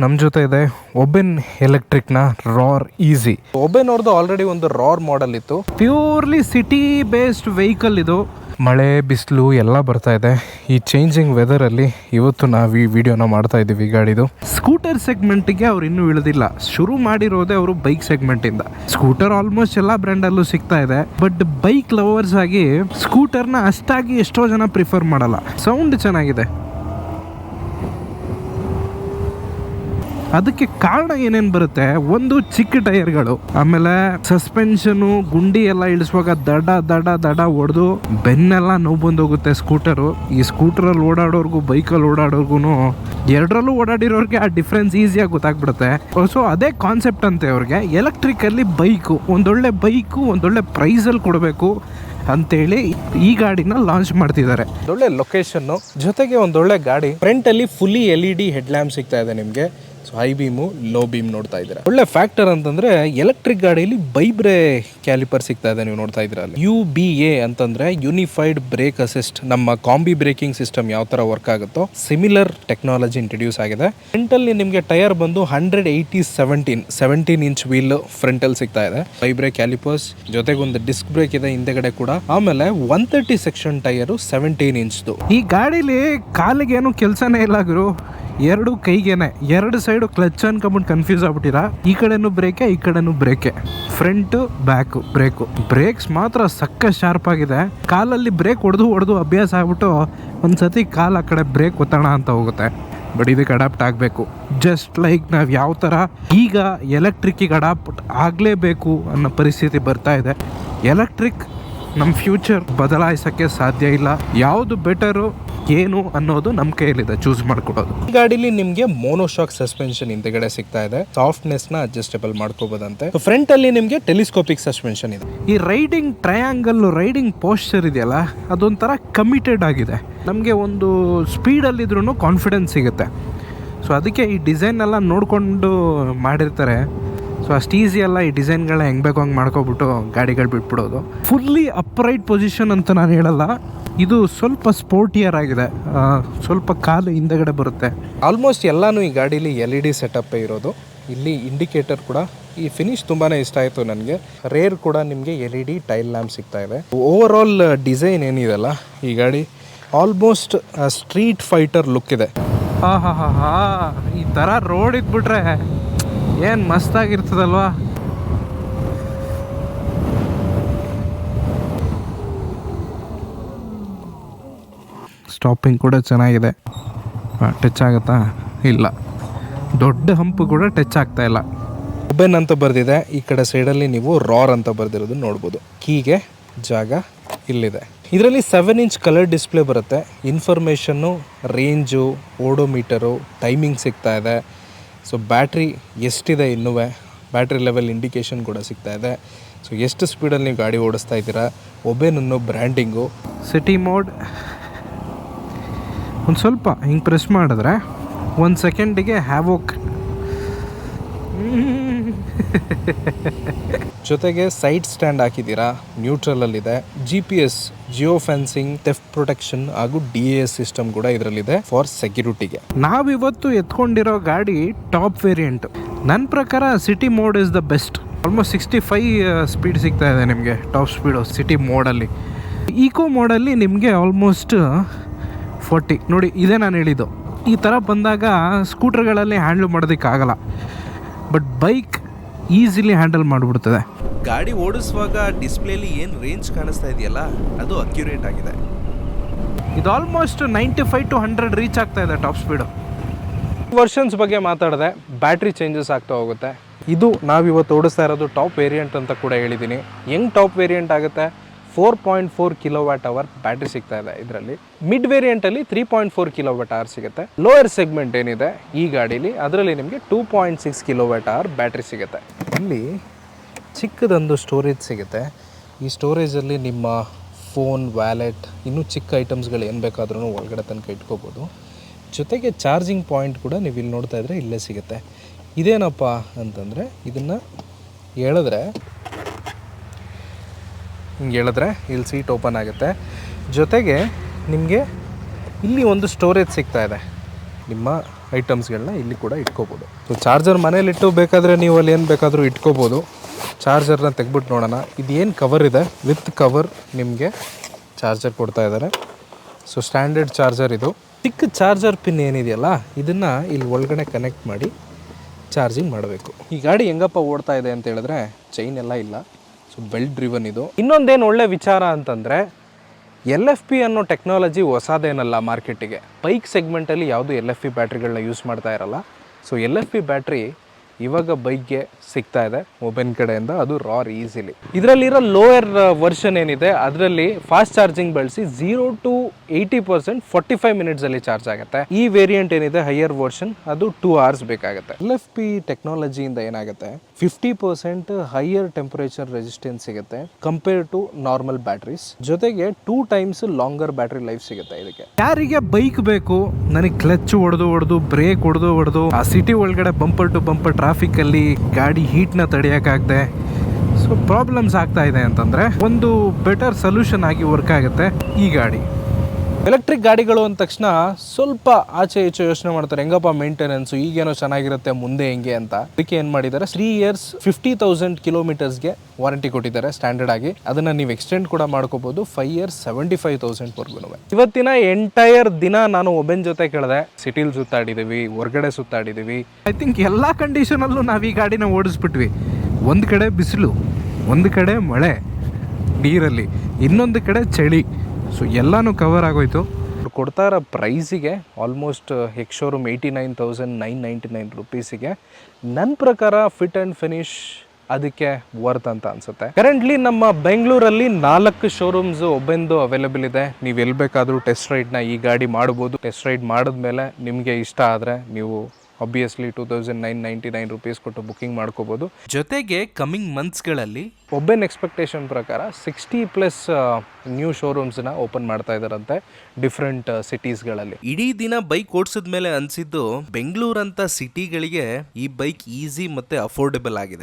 ನಮ್ಮ ಜೊತೆ ಇದೆ ಒಬೆನ್ ಎಲೆಕ್ಟ್ರಿಕ್ನ ರಾರ್ ಈಸಿ. ಒಬೆನ್ ಅವ್ರದ್ದು ಆಲ್ರೆಡಿ ಒಂದು ರಾರ್ ಮಾಡೆಲ್ ಇತ್ತು. ಪ್ಯೂರ್ಲಿ ಸಿಟಿ ಬೇಸ್ಡ್ ವೆಹಿಕಲ್ ಇದು. ಮಳೆ, ಬಿಸಿಲು ಎಲ್ಲ ಬರ್ತಾ ಇದೆ. ಈ ಚೇಂಜಿಂಗ್ ವೆದರಲ್ಲಿ ಇವತ್ತು ನಾವು ಈ ವಿಡಿಯೋನ ಮಾಡ್ತಾ ಇದ್ದೀವಿ ಗಾಡಿದು. ಸ್ಕೂಟರ್ ಸೆಗ್ಮೆಂಟ್ಗೆ ಅವ್ರು ಇನ್ನೂ ಇಳಿದಿಲ್ಲ. ಶುರು ಮಾಡಿರೋದೇ ಅವರು ಬೈಕ್ ಸೆಗ್ಮೆಂಟಿಂದ ಸ್ಕೂಟರ್ ಆಲ್ಮೋಸ್ಟ್ ಎಲ್ಲ ಬ್ರ್ಯಾಂಡಲ್ಲೂ ಸಿಗ್ತಾ ಇದೆ. ಬಟ್ ಬೈಕ್ ಲವರ್ಸ್ ಆಗಿ ಸ್ಕೂಟರ್ನ ಅಷ್ಟಾಗಿ ಎಷ್ಟೋ ಜನ ಪ್ರಿಫರ್ ಮಾಡಲ್ಲ. ಸೌಂಡ್ ಚೆನ್ನಾಗಿದೆ. ಅದಕ್ಕೆ ಕಾರಣ ಏನೇನು ಬರುತ್ತೆ? ಒಂದು ಚಿಕ್ಕ ಟೈರ್ಗಳು. ಆಮೇಲೆ ಸಸ್ಪೆನ್ಷನು ಗುಂಡಿ ಎಲ್ಲ ಇಳಿಸುವಾಗ ದಡ ದಡ ದಡ ಹೊಡೆದು ಬೆನ್ನೆಲ್ಲ ನೋವು ಬಂದೋಗುತ್ತೆ ಸ್ಕೂಟರು. ಈ ಸ್ಕೂಟರಲ್ಲಿ ಓಡಾಡೋರ್ಗು, ಬೈಕಲ್ಲಿ ಓಡಾಡೋರ್ಗು ಎರಡರಲ್ಲೂ ಓಡಾಡಿರೋರಿಗೆ ಆ ಡಿಫ್ರೆನ್ಸ್ ಈಸಿಯಾಗಿ ಗೊತ್ತಾಗ್ಬಿಡುತ್ತೆ. ಸೊ ಅದೇ ಕಾನ್ಸೆಪ್ಟ್ ಅಂತೆ ಅವ್ರಿಗೆ. ಎಲೆಕ್ಟ್ರಿಕಲ್ಲಿ ಬೈಕು ಒಂದೊಳ್ಳೆ ಬೈಕು ಒಂದೊಳ್ಳೆ ಪ್ರೈಸಲ್ಲಿ ಕೊಡಬೇಕು ಅಂತೇಳಿ ಈ ಗಾಡಿನ ಲಾಂಚ್ ಮಾಡ್ತಿದ್ದಾರೆ. ಒಳ್ಳೆ ಲೊಕೇಶನ್ ಜೊತೆಗೆ ಒಂದೊಳ್ಳೆ ಗಾಡಿ. ಫ್ರಂಟ್ ಅಲ್ಲಿ fully L E D head lamp ಸಿಗ್ತಾ ಇದೆ ನಿಮಗೆ. So high beam low beam ನೋಡ್ತಾ ಇದ್ದೀರಾ? ಒಳ್ಳೆ ಫ್ಯಾಕ್ಟರ್ ಅಂತಂದ್ರೆ ಎಲೆಕ್ಟ್ರಿಕ್ ಗಾಡಿಯಲ್ಲಿ ಬೈಬ್ರೆ ಕ್ಯಾಲಿಪರ್ ಸಿಗ್ತಾ ಇದೆ ನೀವು ನೋಡ್ತಾ ಇದ್ದೀರಾ ಯು ಬಿ ಎ ಅಂತಂದ್ರೆ ಯೂನಿಫೈಡ್ ಬ್ರೇಕ್ ಅಸಿಸ್ಟ್ ನಮ್ಮ ಕಾಂಬಿ ಬ್ರೇಕಿಂಗ್ ಸಿಸ್ಟಮ್ ಯಾವ ತರ ವರ್ಕ್ ಆಗುತ್ತೋ ಸಿಮಿಲರ್ ಟೆಕ್ನಾಲಜಿ ಇಂಟ್ರೊಡ್ಯೂಸ್ ಆಗಿದೆ. ಫ್ರಂಟಲ್ಲಿ ನಿಮಗೆ ಟೈರ್ ಬಂದು hundred eighty seventeen seventeen inch wheel ಫ್ರಂಟಲ್ಲಿ ಸಿಗ್ತಾ ಇದೆ. ಬೈಬ್ರೆ ಕ್ಯಾಲಿಪರ್ಸ್ ಜೊತೆಗೆ ಒಂದು ಡಿಸ್ಕ್ ಬ್ರೇಕ್ ಇದೆ ಹಿಂದೆಗಡೆ ಕೂಡ. ಆಮೇಲೆ one thirty section tyre seventeen ಇಂಚ್ದು ಈ ಗಾಡಿಲಿ ಕಾಲಿಗೆ ಏನು ಕೆಲಸನೇ ಇಲ್ಲ ಗುರು. ಎರಡು ಕೈಗೇನೆ, ಎರಡು ಸೈಡು ಕ್ಲಚ್ ಅನ್ಕೊಂಬಿಟ್ಟು ಕನ್ಫ್ಯೂಸ್ ಆಗ್ಬಿಟ್ಟಿರಾ ಈ ಕಡೆನೂ ಬ್ರೇಕೆ ಈ ಕಡೆನೂ ಬ್ರೇಕೆ ಫ್ರಂಟ್ ಬ್ಯಾಕ್ ಬ್ರೇಕು ಬ್ರೇಕ್ಸ್ ಮಾತ್ರ ಸಕ್ಕ ಶಾರ್ಪ್ ಆಗಿದೆ. ಕಾಲಲ್ಲಿ ಬ್ರೇಕ್ ಹೊಡೆದು ಹೊಡೆದು ಅಭ್ಯಾಸ ಆಗ್ಬಿಟ್ಟು ಒಂದ್ಸತಿ ಕಾಲ್ ಆ ಕಡೆ ಬ್ರೇಕ್ ಒತ್ತೋಣ ಅಂತ ಹೋಗುತ್ತೆ. ಬಟ್ ಇದಕ್ಕೆ ಅಡಾಪ್ಟ್ ಆಗಬೇಕು. ಜಸ್ಟ್ ಲೈಕ್ ನಾವು ಯಾವ ಥರ ಈಗ ಎಲೆಕ್ಟ್ರಿಕ್ಕಿಗೆ ಅಡಾಪ್ಟ್ ಆಗಲೇಬೇಕು ಅನ್ನೋ ಪರಿಸ್ಥಿತಿ ಬರ್ತಾ ಇದೆ. ಎಲೆಕ್ಟ್ರಿಕ್ ನಮ್ಮ ಫ್ಯೂಚರ್ ಬದಲಾಯಿಸೋಕ್ಕೆ ಸಾಧ್ಯ ಇಲ್ಲ. ಯಾವುದು ಬೆಟರು ಏನು ಅನ್ನೋದು ನಮ್ಮ ಕೈಯಲ್ಲಿದೆ. ಚೂಸ್ ಮಾಡ್ಕೊಡೋದು ಈ ಗಾಡಿಲಿ ನಿಮಗೆ ಮೋನೋಶಾಕ್ ಸಸ್ಪೆನ್ಷನ್ ಹಿಂದೆಗಡೆ ಸಿಗ್ತಾ ಇದೆ. ಸಾಫ್ಟ್ನೆಸ್ನ ಅಡ್ಜಸ್ಟೇಬಲ್ ಮಾಡ್ಕೋಬೋದಂತೆ. ಫ್ರಂಟ್ ಅಲ್ಲಿ ನಿಮಗೆ ಟೆಲಿಸ್ಕೋಪಿಕ್ ಸಸ್ಪೆನ್ಷನ್ ಇದೆ. ಈ ರೈಡಿಂಗ್ ಟ್ರಯಾಂಗಲ್ ರೈಡಿಂಗ್ ಪೋಸ್ಚರ್ ಇದೆಯಲ್ಲ ಅದೊಂಥರ ಕಮಿಟೆಡ್ ಆಗಿದೆ. ನಮಗೆ ಒಂದು ಸ್ಪೀಡಲ್ಲಿದ್ರೂ ಕಾನ್ಫಿಡೆನ್ಸ್ ಸಿಗುತ್ತೆ. ಸೊ ಅದಕ್ಕೆ ಈ ಡಿಸೈನ್ ಎಲ್ಲ ನೋಡಿಕೊಂಡು ಮಾಡಿರ್ತಾರೆ. ಸೊ ಅಷ್ಟು ಈಸಿ ಅಲ್ಲ ಈ ಡಿಸೈನ್ಗಳನ್ನ ಹೆಂಗೆ ಬೇಕೋ ಹಂಗೆ ಮಾಡ್ಕೊಬಿಟ್ಟು ಗಾಡಿಗಳು ಬಿಟ್ಬಿಡೋದು. ಫುಲ್ಲಿ ಅಪ್ರೈಟ್ ಪೊಸಿಷನ್ ಅಂತ ನಾನು ಹೇಳಲ್ಲ. ಇದು ಸ್ವಲ್ಪ ಸ್ಪೋರ್ಟಿಯರ್ ಆಗಿದೆ. ಸ್ವಲ್ಪ ಕಾಲು ಹಿಂದೆಗಡೆ ಬರುತ್ತೆ. ಆಲ್ಮೋಸ್ಟ್ ಎಲ್ಲಾನು ಈ ಗಾಡೀಲಿ ಎಲ್ ಇ ಡಿ ಸೆಟಪ್ಪೇ ಇರೋದು. ಇಲ್ಲಿ ಇಂಡಿಕೇಟರ್ ಕೂಡ ಈ ಫಿನಿಶ್ ತುಂಬಾ ಇಷ್ಟ ಆಯಿತು ನನಗೆ. ರೇರ್ ಕೂಡ ನಿಮಗೆ L E D tail lamp ಸಿಗ್ತಾ ಇದೆ. ಓವರ್ ಆಲ್ ಡಿಸೈನ್ ಏನಿದೆಲ್ಲ ಈ ಗಾಡಿ? ಆಲ್ಮೋಸ್ಟ್ ಸ್ಟ್ರೀಟ್ ಫೈಟರ್ ಲುಕ್ ಇದೆ. ಹಾ ಹಾ ಹಾ ಹಾ ಈ ಥರ ರೋಡ್ ಇದ್ಬಿಟ್ರೆ ಏನು ಮಸ್ತಾಗಿರ್ತದಲ್ವಾ ಸ್ಟಾಪಿಂಗ್ ಕೂಡ ಚೆನ್ನಾಗಿದೆ. ಟಚ್ ಆಗುತ್ತಾ? ಇಲ್ಲ. ದೊಡ್ಡ ಹಂಪು ಕೂಡ ಟಚ್ ಆಗ್ತಾ ಇಲ್ಲ. ಒಬೆನ್ ಅಂತ ಬರೆದಿದೆ. ಈ ಕಡೆ ಸೈಡಲ್ಲಿ ನೀವು ರಾರ್ ಅಂತ ಬರೆದಿರೋದು ನೋಡ್ಬೋದು. ಕೀಗೆ ಜಾಗ ಇಲ್ಲಿದೆ. ಇದರಲ್ಲಿ ಸೆವೆನ್ ಇಂಚ್ ಕಲರ್ ಡಿಸ್ಪ್ಲೇ ಬರುತ್ತೆ. ಇನ್ಫಾರ್ಮೇಷನ್ನು ರೇಂಜು ಓಡೋಮೀಟರು ಟೈಮಿಂಗ್ ಸಿಗ್ತಾ ಇದೆ. ಸೊ ಬ್ಯಾಟ್ರಿ ಎಷ್ಟಿದೆ ಇನ್ನೂ ಬ್ಯಾಟ್ರಿ ಲೆವೆಲ್ ಇಂಡಿಕೇಶನ್ ಕೂಡ ಸಿಗ್ತಾ ಇದೆ. ಸೊ ಎಷ್ಟು ಸ್ಪೀಡಲ್ಲಿ ನೀವು ಗಾಡಿ ಓಡಿಸ್ತಾ ಇದ್ದೀರಾ? ಒಬೇನನ್ನು ಬ್ರ್ಯಾಂಡಿಂಗು ಸಿಟಿ ಮೋಡ್ ಒಂದು ಸ್ವಲ್ಪ ಹಿಂಗೆ ಪ್ರೆಸ್ ಮಾಡಿದ್ರೆ ಒಂದು ಸೆಕೆಂಡಿಗೆ ಹ್ಯಾವೋಕ್ ಜೊತೆಗೆ ಸೈಡ್ ಸ್ಟ್ಯಾಂಡ್ ಹಾಕಿದ್ದೀರಾ? ನ್ಯೂಟ್ರಲಲ್ಲಿದೆ G P S geo fencing theft protection ಹಾಗೂ ಡಿ ಎಸ್ ಸಿಸ್ಟಮ್ ಕೂಡ ಇದರಲ್ಲಿದೆ ಫಾರ್ ಸೆಕ್ಯೂರಿಟಿಗೆ ನಾವಿವತ್ತು ಎತ್ಕೊಂಡಿರೋ ಗಾಡಿ ಟಾಪ್ ವೇರಿಯಂಟ್ ನನ್ನ ಪ್ರಕಾರ city mode is the best almost sixty five speed ಸಿಗ್ತಾ ಇದೆ ನಿಮಗೆ ಟಾಪ್ ಸ್ಪೀಡು ಸಿಟಿ ಮೋಡಲ್ಲಿ ಈಕೋ ಮೋಡಲ್ಲಿ ನಿಮಗೆ ಆಲ್ಮೋಸ್ಟ್ ಫೋರ್ಟಿ ನೋಡಿ, ಇದೇ ನಾನು ಹೇಳಿದ್ದು. ಈ ಥರ ಬಂದಾಗ ಸ್ಕೂಟರ್ಗಳಲ್ಲಿ ಹ್ಯಾಂಡಲ್ ಮಾಡೋದಕ್ಕಾಗಲ್ಲ. ಬಟ್ ಬೈಕ್ ಈಸಿಲಿ ಹ್ಯಾಂಡಲ್ ಮಾಡಿಬಿಡ್ತದೆ. ಗಾಡಿ ಓಡಿಸುವಾಗ ಡಿಸ್ಪ್ಲೇಲಿ ಏನು ರೇಂಜ್ ಕಾಣಿಸ್ತಾ ಇದೆಯಲ್ಲ ಅದು ಅಕ್ಯುರೇಟ್ ಆಗಿದೆ. ಇದು almost ninety five to hundred reach ಆಗ್ತಾ ಇದೆ ಟಾಪ್ ಸ್ಪೀಡು ವರ್ಷನ್ಸ್ ಬಗ್ಗೆ ಮಾತಾಡಿದೆ ಬ್ಯಾಟ್ರಿ ಚೇಂಜಸ್ ಆಗ್ತಾ ಹೋಗುತ್ತೆ. ಇದು ನಾವಿವತ್ತು ಓಡಿಸ್ತಾ ಇರೋದು ಟಾಪ್ ವೇರಿಯಂಟ್ ಅಂತ ಕೂಡ ಹೇಳಿದ್ದೀನಿ ಹೆಂಗೆ ಟಾಪ್ ವೇರಿಯಂಟ್ ಆಗುತ್ತೆ. Four point four kilowatt hour battery ಸಿಗ್ತಾ ಇದೆ ಇದರಲ್ಲಿ. Mid ವೇರಿಯಂಟಲ್ಲಿ three point four kilowatt hour ಸಿಗುತ್ತೆ. ಲೋಯರ್ ಸೆಗ್ಮೆಂಟ್ ಏನಿದೆ ಈ ಗಾಡೀಲಿ, ಅದರಲ್ಲಿ ನಿಮಗೆ two point six kilowatt hour battery ಸಿಗುತ್ತೆ. ಇಲ್ಲಿ ಚಿಕ್ಕದೊಂದು ಸ್ಟೋರೇಜ್ ಸಿಗುತ್ತೆ. ಈ ಸ್ಟೋರೇಜಲ್ಲಿ ನಿಮ್ಮ ಫೋನ್ ವ್ಯಾಲೆಟ್ ಇನ್ನೂ ಚಿಕ್ಕ ಐಟಮ್ಸ್ಗಳು ಏನು ಬೇಕಾದ್ರೂ ಒಳಗಡೆ ತನಕ ಇಟ್ಕೋಬೋದು. ಜೊತೆಗೆ ಚಾರ್ಜಿಂಗ್ ಪಾಯಿಂಟ್ ಕೂಡ ನೀವು ಇಲ್ಲಿ ನೋಡ್ತಾ ಇದ್ರೆ ಇಲ್ಲೇ ಸಿಗುತ್ತೆ. ಇದೇನಪ್ಪ ಅಂತಂದರೆ, ಇದನ್ನು ಹೇಳಿದ್ರೆ ಹಿಂಗೆ ಹೇಳಿದ್ರೆ ಇಲ್ಲಿ ಸೀಟ್ ಓಪನ್ ಆಗುತ್ತೆ. ಜೊತೆಗೆ ನಿಮಗೆ ಇಲ್ಲಿ ಒಂದು ಸ್ಟೋರೇಜ್ ಸಿಗ್ತಾ ಇದೆ. ನಿಮ್ಮ ಐಟಮ್ಸ್ಗಳನ್ನ ಇಲ್ಲಿ ಕೂಡ ಇಟ್ಕೋಬೋದು. ಸೊ ಚಾರ್ಜರ್ ಮನೇಲಿಟ್ಟು ಬೇಕಾದರೆ ನೀವು ಅಲ್ಲಿ ಏನು ಬೇಕಾದರೂ ಇಟ್ಕೋಬೋದು. ಚಾರ್ಜರ್ನ ತೆಗ್ಬಿಟ್ಟು ನೋಡೋಣ. ಇದೇನು ಕವರ್ ಇದೆ? ವಿತ್ ಕವರ್ ನಿಮಗೆ ಚಾರ್ಜರ್ ಕೊಡ್ತಾ ಇದ್ದಾರೆ ಸೊ ಸ್ಟ್ಯಾಂಡರ್ಡ್ ಚಾರ್ಜರ್ ಇದು. ಚಿಕ್ಕ ಚಾರ್ಜರ್ ಪಿನ್ ಏನಿದೆಯಲ್ಲ, ಇದನ್ನು ಇಲ್ಲಿ ಒಳಗಡೆ ಕನೆಕ್ಟ್ ಮಾಡಿ ಚಾರ್ಜಿಂಗ್ ಮಾಡಬೇಕು. ಈ ಗಾಡಿ ಹೆಂಗಪ್ಪ ಓಡ್ತಾ ಇದೆ ಅಂತ ಹೇಳಿದ್ರೆ ಚೈನ್ ಎಲ್ಲ ಇಲ್ಲ. ಸೊ ಬೆಲ್ಟ್ ಡ್ರಿವನ್ ಇದು. ಇನ್ನೊಂದೇನು ಒಳ್ಳೆ ವಿಚಾರ ಅಂತಂದರೆ ಎಲ್ ಎಫ್ ಪಿ ಅನ್ನೋ ಟೆಕ್ನಾಲಜಿ ಹೊಸದೇನಲ್ಲ ಮಾರ್ಕೆಟಿಗೆ. ಬೈಕ್ ಸೆಗ್ಮೆಂಟಲ್ಲಿ ಯಾವುದು ಎಲ್ ಎಫ್ ಪಿ ಬ್ಯಾಟ್ರಿಗಳನ್ನ ಯೂಸ್ ಮಾಡ್ತಾ ಇರಲ್ಲ. So L F P battery ಇವಾಗ ಬೈಕ್ಗೆ ಸಿಗ್ತಾ ಇದೆ ಮೊಬೈಲ್ ಕಡೆಯಿಂದ. ಅದು ರಾರ್ ಈಸಿಲಿ ಇದರಲ್ಲಿರೋ ಲೋಯರ್ ವರ್ಷನ್ ಏನಿದೆ, ಅದರಲ್ಲಿ ಫಾಸ್ಟ್ ಚಾರ್ಜಿಂಗ್ ಬಳಸಿ zero to eighty percent forty five ಮಿನಿಟ್ಸಲ್ಲಿ charge ಆಗುತ್ತೆ. ಈ ವೇರಿಯಂಟ್ ಏನಿದೆ ಹೈಯರ್ ವರ್ಷನ್ ಅದು ಟೂ ಅವರ್ಸ್ ಬೇಕಾಗುತ್ತೆ. ಎಲ್ ಎಫ್ ಪಿ ಟೆಕ್ನಾಲಜಿಯಿಂದ ಏನಾಗುತ್ತೆ fifty percent higher temperature resistance ಸಿಗುತ್ತೆ ಕಂಪೇರ್ ಟು ನಾರ್ಮಲ್ ಬ್ಯಾಟ್ರೀಸ್ ಜೊತೆಗೆ two times longer battery life ಸಿಗುತ್ತೆ ಇದಕ್ಕೆ. ಯಾರಿಗೆ ಬೈಕ್ ಬೇಕು, ನನಗೆ ಕ್ಲಚ್ ಹೊಡೆದು ಹೊಡೆದು ಬ್ರೇಕ್ ಹೊಡೆದು ಹೊಡೆದು, ಆ ಸಿಟಿ ಒಳಗಡೆ ಬಂಪರ್ ಟು ಬಂಪರ್ ಟ್ರಾಫಿಕ್ ಅಲ್ಲಿ ಗಾಡಿ ಹೀಟ್ನ ತಡೆಯೋಕ್ಕಾಗದೆ ಸೊ ಪ್ರಾಬ್ಲಮ್ಸ್ ಆಗ್ತಾ ಇದೆ ಅಂತಂದ್ರೆ, ಒಂದು ಬೆಟರ್ ಸೊಲ್ಯೂಷನ್ ಆಗಿ ವರ್ಕ್ ಆಗುತ್ತೆ ಈ ಗಾಡಿ. ಎಲೆಕ್ಟ್ರಿಕ್ ಗಾಡಿಗಳು ಅಂದ ತಕ್ಷಣ ಸ್ವಲ್ಪ ಆಚೆ ಈಚೆ ಯೋಚನೆ ಮಾಡ್ತಾರೆ, ಹೆಂಗಪ್ಪ ಮೇಂಟೆನೆನ್ಸ್ ಈಗೇನೋ ಚೆನ್ನಾಗಿರುತ್ತೆ, ಮುಂದೆ ಹೆಂಗೆ? ಅಂತ. ಅದಕ್ಕೆ ಏನು ಮಾಡಿದ್ದಾರೆ ತ್ರೀ ಇಯರ್ಸ್ ಫಿಫ್ಟಿ ತೌಸಂಡ್ ಕಿಲೋಮೀಟರ್ಸ್ಗೆ ವಾರಂಟಿ ಕೊಟ್ಟಿದ್ದಾರೆ ಸ್ಟ್ಯಾಂಡರ್ಡ್ ಆಗಿ. ಅದನ್ನ ನೀವು ಎಕ್ಸ್ಟೆಂಡ್ ಕೂಡ ಮಾಡ್ಕೋಬಹುದು five years seventy five thousand ಇವತ್ತಿನ ಎಂಟೈರ್ ದಿನ ನಾನು ಒಬೆನ್ ಜೊತೆ ಕೇಳಿದೆ. ಸಿಟಿಲ್ ಸುತ್ತಾಡಿದೀವಿ, ಹೊರಗಡೆ ಸುತ್ತಾಡಿದೀವಿ. ಐ ಥಿಂಕ್ ಎಲ್ಲ ಕಂಡೀಷನಲ್ಲೂ ನಾವು ಈ ಗಾಡಿನ ಓಡಿಸ್ಬಿಟ್ವಿ. ಒಂದು ಕಡೆ ಬಿಸಿಲು, ಒಂದು ಕಡೆ ಮಳೆ, ನೀರಲ್ಲಿ, ಇನ್ನೊಂದು ಕಡೆ ಚಳಿ. ಸೊ ಎಲ್ಲನೂ ಕವರ್ ಆಗೋಯ್ತು. ಕೊಡ್ತಾ ಇರೋ ಪ್ರೈಸಿಗೆ almost ex showroom eighty nine thousand nine ninety nine ರುಪೀಸಿಗೆ ನನ್ನ ಪ್ರಕಾರ ಫಿಟ್ ಆ್ಯಂಡ್ ಫಿನಿಶ್ ಅದಕ್ಕೆ ವರ್ತ್ ಅಂತ ಅನಿಸುತ್ತೆ. ಕರೆಂಟ್ಲಿ ನಮ್ಮ ಬೆಂಗಳೂರಲ್ಲಿ ನಾಲ್ಕು ಶೋರೂಮ್ಸ್ ಒಬ್ಬೆಂದು ಅವೈಲೇಬಲ್ ಇದೆ. ನೀವು ಎಲ್ಲಿ ಬೇಕಾದರೂ ಟೆಸ್ಟ್ ರೈಡ್ನ ಈ ಗಾಡಿ ಮಾಡ್ಬೋದು. ಟೆಸ್ಟ್ ರೈಡ್ ಮಾಡಿದ್ಮೇಲೆ ನಿಮಗೆ ಇಷ್ಟ ಆದರೆ ನೀವು obviously two thousand nine ninety nine rupees ಕೊಟ್ಟು ಬುಕಿಂಗ್ ಮಾಡ್ಕೋಬೋದು. ಜೊತೆಗೆ ಕಮಿಂಗ್ ಮಂತ್ಸ್ಗಳಲ್ಲಿ ಒಬ್ಬನ್ ಎಕ್ಸ್ಪೆಕ್ಟೇಷನ್ ಪ್ರಕಾರ ಸಿಕ್ಸ್ಟಿ ಪ್ಲಸ್ ನ್ಯೂ ಶೋರೂಮ್ಸ್ನ ಓಪನ್ ಮಾಡ್ತಾ ಇದ್ದಾರಂತೆ ಡಿಫ್ರೆಂಟ್ ಸಿಟೀಸ್ಗಳಲ್ಲಿ ಇಡೀ ದಿನ ಬೈಕ್ ಓಡಿಸಿದ ಮೇಲೆ ಅನ್ಸಿದ್ದು ಬೆಂಗಳೂರಂತ ಸಿಟಿಗಳಿಗೆ ಈ ಬೈಕ್ ಈಸಿ ಮತ್ತು ಅಫೋರ್ಡೆಬಲ್ ಆಗಿದೆ.